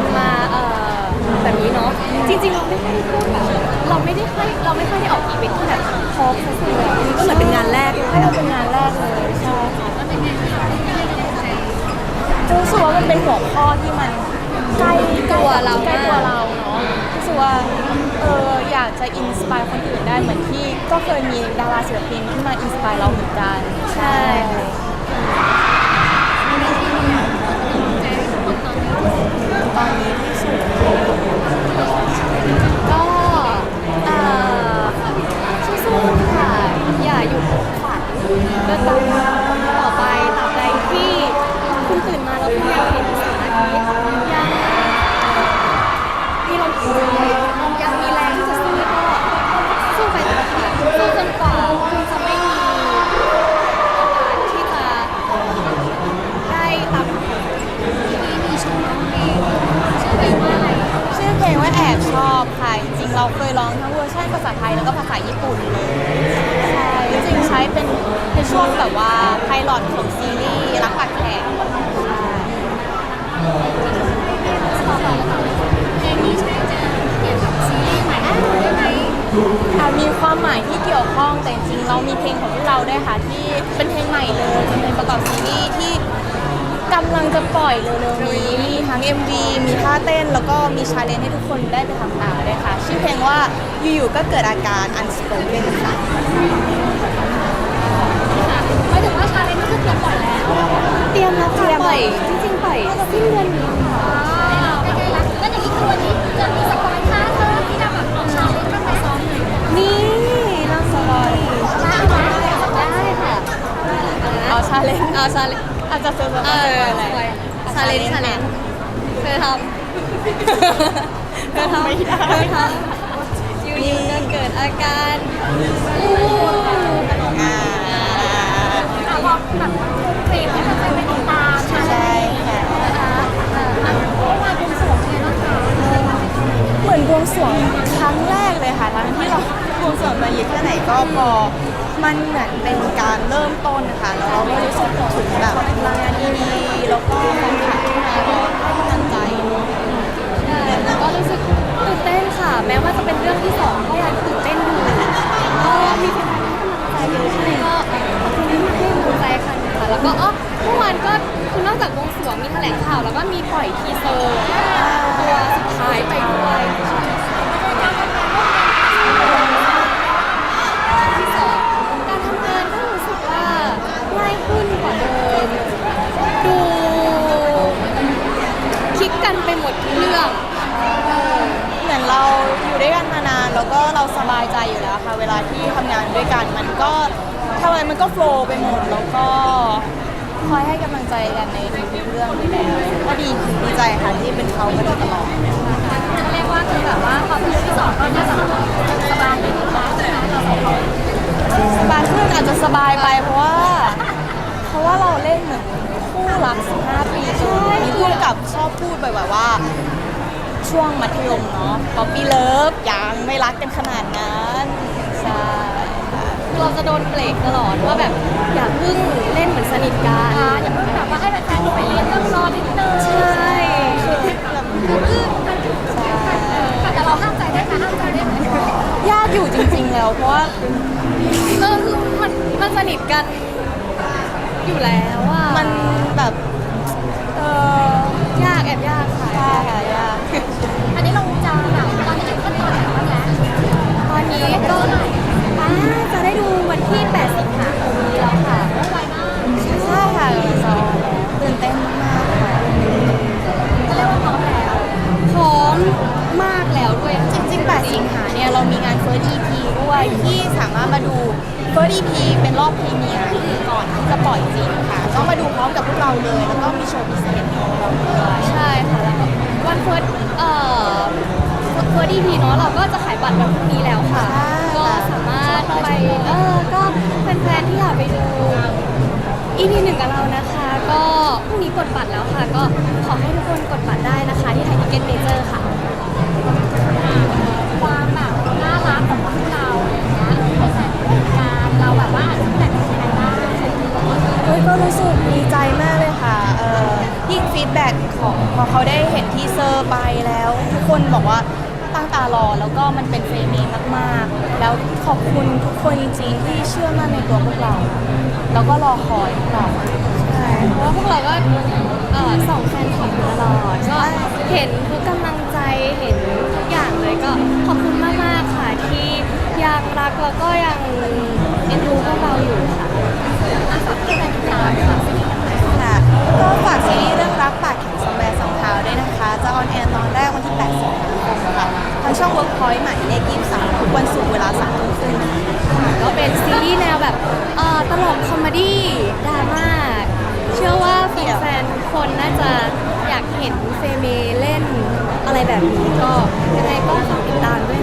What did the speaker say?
คนมาเอ่อแบบนี้เนาะจริง ๆ เราไม่ค่อยได้พูดแบบเราไม่ได้ค่อยเราไม่ค่อยได้ออกอีเวนต์ที่แบบทอล์กซะส่วนใหญ่ก็เหมือนเป็นงานแรกเลยให้เราเป็นงานแรกเลยใช่ค่ะก็เป็นไงคะที่ได้กำลังใจรู้สึกว่ามันเป็นหัวข้อที่มันใกล้ตัวเราใกล้ตัวเราเนาะรู้สึกว่าเอออยากจะอินสปายคนอื่นได้เหมือนที่ก็เคยมีดาราศิลปินที่มาอินสปายเราเหมือนกันใช่ ชอบค่ะจริงๆเราเคยร้องทั้งเวอร์ชันภาษาไทยแล้วก็ภาษาญี่ปุ่นเลยใช่จริงๆใช้เป็นเป็นช่วงแบบว่าไพลอตของซีรีส์รักปากแขกใช่เพลงนี้ใช่จะเกี่ยวกับซีรีส์ใหม่อะไรไหมมีความหมายที่เกี่ยวข้องแต่จริงๆเรามีเพลงของพวกเราด้วยค่ะที่เป็นเพลงใหม่เลยเป็นเพลงประกอบซีรีส์ที่กำลังจะปล่อยเร็วๆนี้ มีทั้ง MV มีท่าเต้น แล้วก็มีชาเลนจ์ให้ทุกคนได้ไปทำตามด้วยค่ะ ชื่อเพลงว่าอยู่ๆก็เกิดอาการ unspoken ค่ะหมายถึงว่าชาเลนจ์นี่คือเตรียมปล่อยแล้ว เตรียมแล้วค่ะปล่อยจริงๆปล่อยสิ้นเดือนนี้ค่ะใกล้ๆแล้วก็อย่างนี้คือวันนี้จะมีสปอยล์ท่าเธอที่จะแบบออกชาเลนจ์ตั้งแต่ซ้อมเลยนี่น้องสปอยได้ไหมได้ค่ะเอาชาเลนจ์เอาชาเลนจ์อาจจะเซอร์ไพรเอส์ออะไรชาเลนจ์ชาเลนจ์เธ อทำเธอทำไม่ได้เธอทำอยู่ๆก็เกิดอาการอ่าค่ะพอแบบเพลงให้แฟนๆไปติดตามใช่ไหมใช่ค่ะอะเมื่อวานคุณสวมไงบ้างคะเหมือนบวงสรวงครั้งแรกเลยค่ะทั้งที่เราบวงสรวงมาเยอะแค่ไหนก็พอมันเหมือนเป็นการเริ่มต้นค่ะแล้วเราก็รู้สึกถึงแบบพลังงานดีๆแล้วก็แฟนคลับที่มาก็ให้ ได้แล้วก็รู้สึกตื่นเต้นค่ะ แม้ว่าจะเป็นเรื่องที่สองก็ยังตื่นเต้นอยู่ก็มีแฟนๆให้กำลังใจเยอะใช่ก็ขอบคุณที่มาให้กำลังใจค่ะค่ะ แล้วก็อ๋อเมื่อวานก็คือนอกจากวงสรวงมีแถลงข่าว แล้วก็มีปล่อยทีเซอร์ตัวสุดท้ายไปด้วยที่สองการทำงานก็รู้สึกว่าง่ายขึ้นกว่าเดิม คิดกันไปหมดทุกเรื่อง เหมือนเราอยู่ด้วยกันมานานแล้วก็เราสบายใจอยู่แล้วค่ะ เวลาที่ทำงานด้วยกันมันก็ทำไมมันก็โฟลว์ไปหมดแล้วก็คอยให้กำลังใจกันในทุกๆเรื่องอยู่แล้วก็ดีดีใจค่ะที่เป็นเขามาโดยตลอด เรียกว่าคือแบบว่าพอเป็นเรื่ ดบ่อยๆว่า ช่วงมัธยมเนาะป๊อปปี้เลิฟยังไม่รักกันขนาดนั้นใช่ค่ะคือเราจะโดนเบรกตลอดว่าแบบอย่าเพิ่งเล่นเหมือนสนิทกันอ่าอย่าเพิ่งแบบว่าให้แฟนๆไปเรียนเรื่องรอนิดนึงใช่คือแบบอื้อแต่เราห้ามใจได้ไหมห้ามใจได้ไหมยากอยู่จริงๆแล้วเพราะว่าเออคือมันมันสนิทกันอยู่แล้วอะมันแบบเออ ยากแอบยากค่ะใช่ค่ะยากอันนี้เราจะแบบตอนนี้ถึงขั้นตอนไหนแล้วนะตอนนี้ก็อ่าจะได้ดูวันที่ 8 สิงหาคมนี้แล้วค่ะ ไวมากใช่ค่ะกำลังจะตื่นเต้นมากๆค่ะก็เรียกว่าพร้อมแล้ว พร้อมมากแล้วด้วย จริงๆ 8 สิงหาเนี่ยเรามีงาน First EP ด้วยที่สามารถมาดู First EP เป็นรอบพรีเมียร์ก่ อนที่จะปล่อยจริงค่ะต้องมาดูพร้อมกับพวกเราเลย แล้วก็มีโชว์พิเศษของเราด้วยใช่ค่ะแล้วก็วันเฟิร์สเอ่อเฟิร์สดีพีเนาะเราก็จะขายบัตรวันพรุ่งนี้แล้วค่ะ ก็สามารถไปเออก็แฟนๆที่อยากไปดู EP หนึ่งกับเรานะคะ ก็พรุ่งนี้กดบัตรแล้วค่ะ ก็ขอให้ทุกคนกดบัตรได้นะคะ ที่ไทยทิเก็ตเมเจอร์ค่ะ องพอเขาได้เห็นทีเซอร์ไปแล้ว ทุกคนบอกว่าตั้งตารอแล้วก็มันเป็นเฟรมีมากๆ แล้วขอบคุณทุกคนจริงๆที่เชื่อมั่นในตัวพวกเรา แล้วก็รอคอยพวกเราใช่เพราะว่าพวกเราก็เอ่อส่องแฟนคลับมาตลอดก็เห็นทุกกำลังใจเห็นทุกอย่างเลยก็ขอบคุณมากๆค่ะที่ยังรักแล้วก็ยังเอ็นดูพวกเราอยู่ค่ะ ทุกวันศุกร์เวลา3ทุ่มครึ่งค่ะก็เป็นซีรีส์แนวแบบเอ่อตลกคอมเมดี้ดราม่าเชื่อว่าแฟนๆทุกคนน่าจะอยากเห็นเฟเมเล่นอะไรแบบนี้ก็ยังไงก็ฝากติดตามด้วย